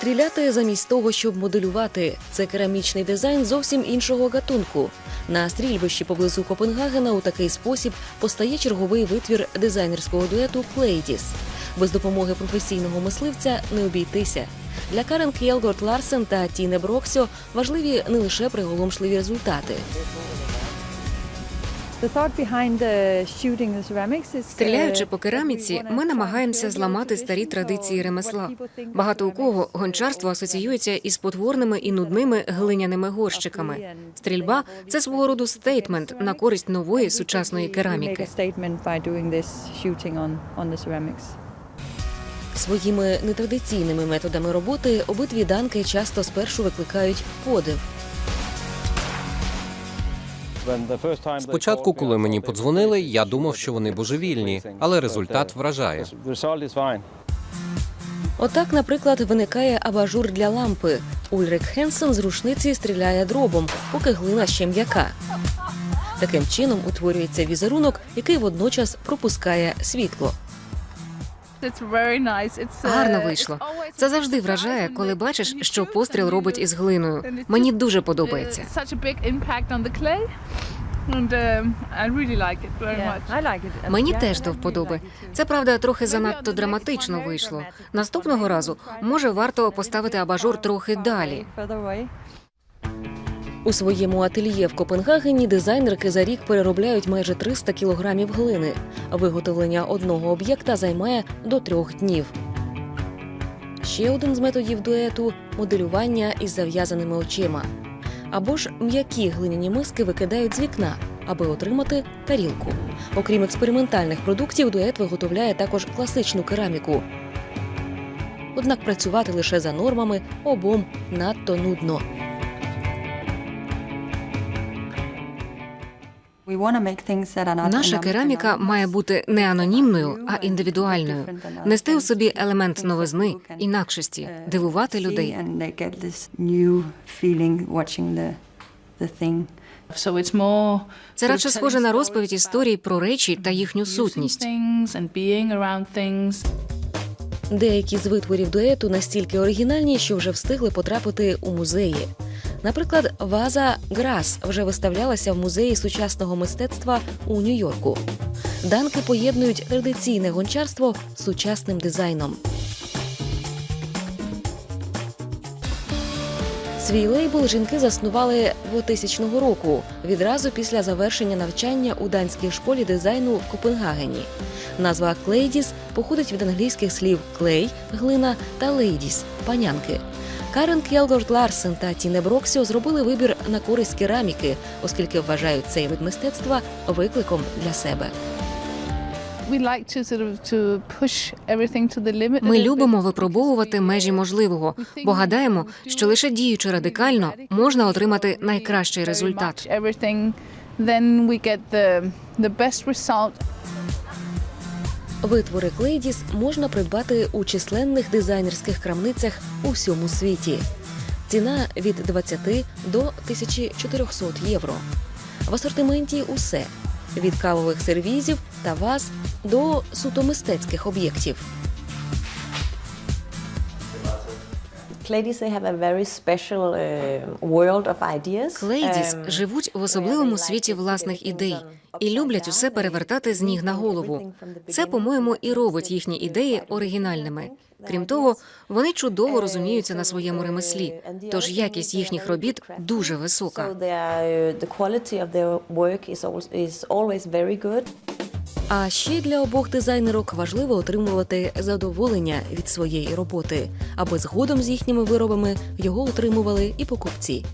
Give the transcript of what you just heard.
Проте, замість того, щоб моделювати, це керамічний дизайн зовсім іншого гатунку. На стрільбищі поблизу Копенгагена у такий спосіб постає черговий витвір дизайнерського дуету Клейдіс. Без допомоги професійного мисливця не обійтися. Для Карен Кєлгорд Ларсен та Тіне Броксьо важливі не лише приголомшливі результати. Стріляючи по кераміці, ми намагаємося зламати старі традиції ремесла. Багато у кого гончарство асоціюється із потворними і нудними глиняними горщиками. Стрільба це свого роду стейтмент на користь нової сучасної кераміки. Своїми нетрадиційними методами роботи обидві данки часто спершу викликають подив. Спочатку, коли мені подзвонили, я думав, що вони божевільні, але результат вражає. Отак, наприклад, виникає абажур для лампи. Ульрик Хенсен з рушниці стріляє дробом, поки глина ще м'яка. Таким чином утворюється візерунок, який водночас пропускає світло. Гарно вийшло. Це завжди вражає, коли бачиш, що постріл робить із глиною. Мені дуже подобається. Мені теж до вподоби. Це правда трохи занадто драматично вийшло. Наступного разу може варто поставити абажур трохи далі. У своєму ательє в Копенгагені дизайнерки за рік переробляють майже 300 кілограмів глини. Виготовлення одного об'єкта займає до трьох днів. Ще один з методів дуету моделювання із зав'язаними очима. Або ж м'які глиняні миски викидають з вікна, аби отримати тарілку. Окрім експериментальних продуктів, дует виготовляє також класичну кераміку. Однак працювати лише за нормами обом надто нудно. Наша кераміка має бути не анонімною, а індивідуальною. Нести у собі елемент новизни, інакшості, дивувати людей. Це радше схоже на розповідь історій про речі та їхню сутність. Деякі з витворів дуету настільки оригінальні, що вже встигли потрапити у музеї. Наприклад, ваза Грас вже виставлялася в музеї сучасного мистецтва у Нью-Йорку. Данки поєднують традиційне гончарство з сучасним дизайном. Свій лейбл жінки заснували 2000 року, відразу після завершення навчання у данській школі дизайну в Копенгагені. Назва Клейдіс походить від англійських слів клей глина та лейдіс панянки. Карен Кjelgård Ларсен та Тіне Броксіо зробили вибір на користь кераміки, оскільки вважають цей вид мистецтва викликом для себе. Ми любимо випробовувати межі можливого, бо гадаємо, що лише діючи радикально можна отримати найкращий результат. Витвори Клейдіс можна придбати у численних дизайнерських крамницях у всьому світі. Ціна від 20 до 1400 євро. В асортименті усе від кавових сервізів та ваз до суто мистецьких об'єктів. Клейдіс Um, живуть в особливому світі власних ідей і люблять усе перевертати з ніг на голову. Це, по-моєму, і робить їхні ідеї оригінальними. Крім того, вони чудово розуміються на своєму ремеслі, тож якість їхніх робіт дуже висока. А ще для обох дизайнерок важливо отримувати задоволення від своєї роботи, аби згодом з їхніми виробами його отримували і покупці.